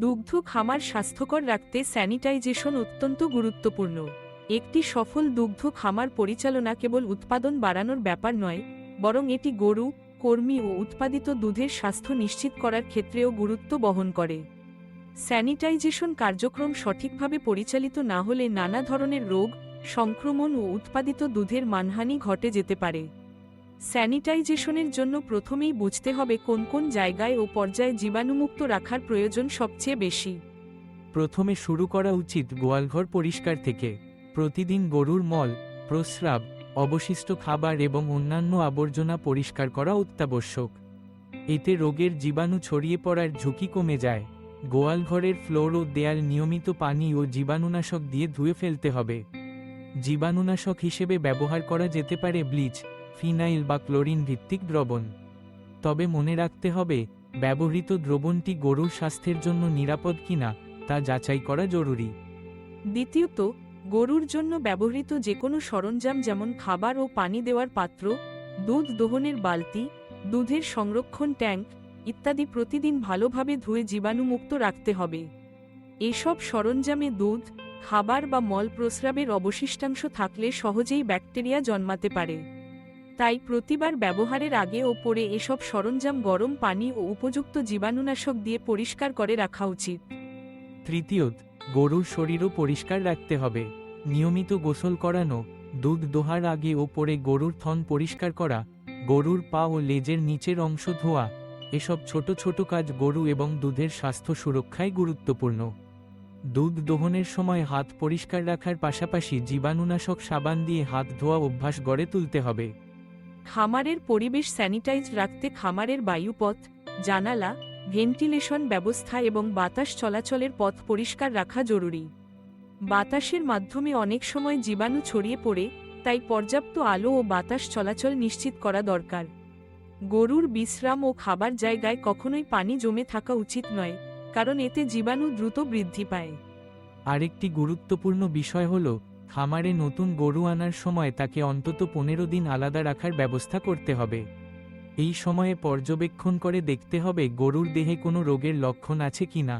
দুগ্ধ খামার স্বাস্থ্যকর রাখতে স্যানিটাইজেশন অত্যন্ত গুরুত্বপূর্ণ। একটি সফল দুগ্ধ খামার পরিচালনা কেবল উৎপাদন বাড়ানোর ব্যাপার নয়, বরং এটি গরু, কর্মী ও উৎপাদিত দুধের স্বাস্থ্য নিশ্চিত করার ক্ষেত্রেও গুরুত্ব বহন করে। স্যানিটাইজেশন কার্যক্রম সঠিকভাবে পরিচালিত না হলে নানা ধরনের রোগ, সংক্রমণ ও উৎপাদিত দুধের মানহানি ঘটে যেতে পারে। স্যানিটাইজেশনের জন্য প্রথমেই বুঝতে হবে কোন কোন জায়গায় ও পর্যায়ে জীবাণুমুক্ত রাখার প্রয়োজন সবচেয়ে বেশি। প্রথমে শুরু করা উচিত গোয়ালঘর পরিষ্কার থেকে। প্রতিদিন গরুর মল, প্রস্রাব, অবশিষ্ট খাবার এবং অন্যান্য আবর্জনা পরিষ্কার করা অত্যাবশ্যক। এতে রোগের জীবাণু ছড়িয়ে পড়ার ঝুঁকি কমে যায়। গোয়ালঘরের ফ্লোর ও দেয়াল নিয়মিত পানি ও জীবাণুনাশক দিয়ে ধুয়ে ফেলতে হবে। জীবাণুনাশক হিসেবে ব্যবহার করা যেতে পারে ব্লিচ ফিনাইল বা ক্লোরিন ভিত্তিক দ্রবণ। তবে মনে রাখতে হবে, ব্যবহৃত দ্রবণটি গরুর স্বাস্থ্যের জন্য নিরাপদ কিনা, তা যাচাই করা জরুরি। দ্বিতীয়ত, গরুর জন্য ব্যবহৃত যে কোনো সরঞ্জাম যেমন খাবার ও পানি দেওয়ার পাত্র, দুধ দোহনের বালতি, দুধের সংরক্ষণ ট্যাঙ্ক ইত্যাদি প্রতিদিন ভালোভাবে ধুয়ে জীবাণুমুক্ত রাখতে হবে। এসব সরঞ্জামে দুধ, খাবার বা মল প্রস্রাবের অবশিষ্টাংশ থাকলে সহজেই ব্যাকটেরিয়া জন্মাতে পারে। তাই প্রতিবার ব্যবহারের আগে ও পরে এসব সরঞ্জাম গরম পানি ও উপযুক্ত জীবাণুনাশক দিয়ে পরিষ্কার করে রাখা উচিত। তৃতীয়ত, গরুর শরীরও পরিষ্কার রাখতে হবে। নিয়মিত গোসল করানো, দুধ দোহার আগে ও পরে গরুর থন পরিষ্কার করা, গরুর পা ও লেজের নিচের অংশ ধোয়া, এসব ছোট ছোট কাজ গরু এবং দুধের স্বাস্থ্য সুরক্ষায় গুরুত্বপূর্ণ। দুধ দোহনের সময় হাত পরিষ্কার রাখার পাশাপাশি জীবাণুনাশক সাবান দিয়ে হাত ধোয়া অভ্যাস গড়ে তুলতে হবে। খামারের পরিবেশ স্যানিটাইজ রাখতে খামারের বায়ুপথ, জানালা, ভেন্টিলেশন ব্যবস্থা এবং বাতাস চলাচলের পথ পরিষ্কার রাখা জরুরি। বাতাসের মাধ্যমে অনেক সময় জীবাণু ছড়িয়ে পড়ে, তাই পর্যাপ্ত আলো ও বাতাস চলাচল নিশ্চিত করা দরকার। গরুর বিশ্রাম ও খাবার জায়গায় কখনোই পানি জমে থাকা উচিত নয়, কারণ এতে জীবাণু দ্রুত বৃদ্ধি পায়। আরেকটি গুরুত্বপূর্ণ বিষয় হল খামারে নতুন গরু আনার সময় তাকে অন্তত পনেরো দিন আলাদা রাখার ব্যবস্থা করতে হবে। এই সময়ে পর্যবেক্ষণ করে দেখতে হবে গরুর দেহে কোনো রোগের লক্ষণ আছে কিনা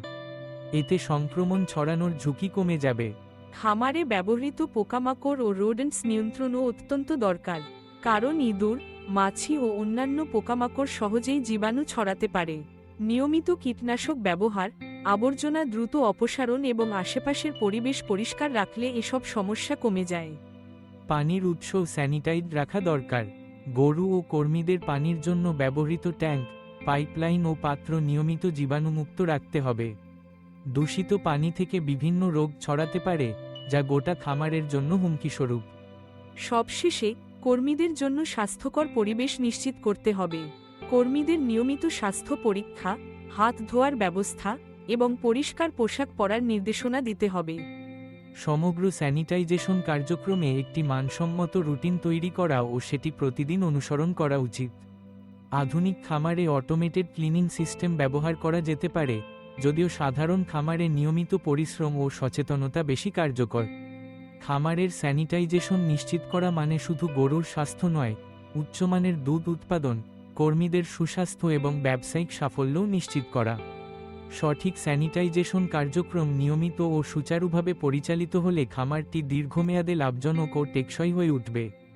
এতে সংক্রমণ ছড়ানোর ঝুঁকি কমে যাবে। খামারে ব্যবহৃত পোকামাকড় ও রোডেন্টস নিয়ন্ত্রণও অত্যন্ত দরকার, কারণ ইঁদুর, মাছি ও অন্যান্য পোকামাকড় সহজেই জীবাণু ছড়াতে পারে। নিয়মিত কীটনাশক ব্যবহার আবর্জনা দ্রুত অপসারণ এবং আশেপাশের পরিবেশ পরিষ্কার রাখলে এসব সমস্যা কমে যায়। পানির উৎস স্যানিটাইজ রাখা দরকার। গরু ও কর্মীদের পানির জন্য ব্যবহৃত ট্যাঙ্ক পাইপলাইন ও পাত্র নিয়মিত জীবাণুমুক্ত রাখতে হবে। দূষিত পানি থেকে বিভিন্ন রোগ ছড়াতে পারে যা গোটা খামারের জন্য হুমকিস্বরূপ। সবশেষে কর্মীদের জন্য স্বাস্থ্যকর পরিবেশ নিশ্চিত করতে হবে। কর্মীদের নিয়মিত স্বাস্থ্য পরীক্ষা হাত ধোয়ার ব্যবস্থা এবং পরিষ্কার পোশাক পরার নির্দেশনা দিতে হবে। সমগ্র স্যানিটাইজেশন কার্যক্রমে একটি মানসম্মত রুটিন তৈরি করা ও সেটি প্রতিদিন অনুসরণ করা উচিত। আধুনিক খামারে অটোমেটেড ক্লিনিং সিস্টেম ব্যবহার করা যেতে পারে, যদিও সাধারণ খামারে নিয়মিত পরিশ্রম ও সচেতনতা বেশি কার্যকর। খামারের স্যানিটাইজেশন নিশ্চিত করা মানে শুধু গরুর স্বাস্থ্য নয়, উচ্চমানের দুধ উৎপাদন, কর্মীদের সুস্বাস্থ্য এবং ব্যবসায়িক সাফল্যও নিশ্চিত করা। সঠিক স্যানিটাইজেশন কার্যক্রম নিয়মিত ও সুচারুভাবে পরিচালিত হলে খামারটি দীর্ঘমেয়াদে লাভজনক ও টেকসই হয়ে উঠবে।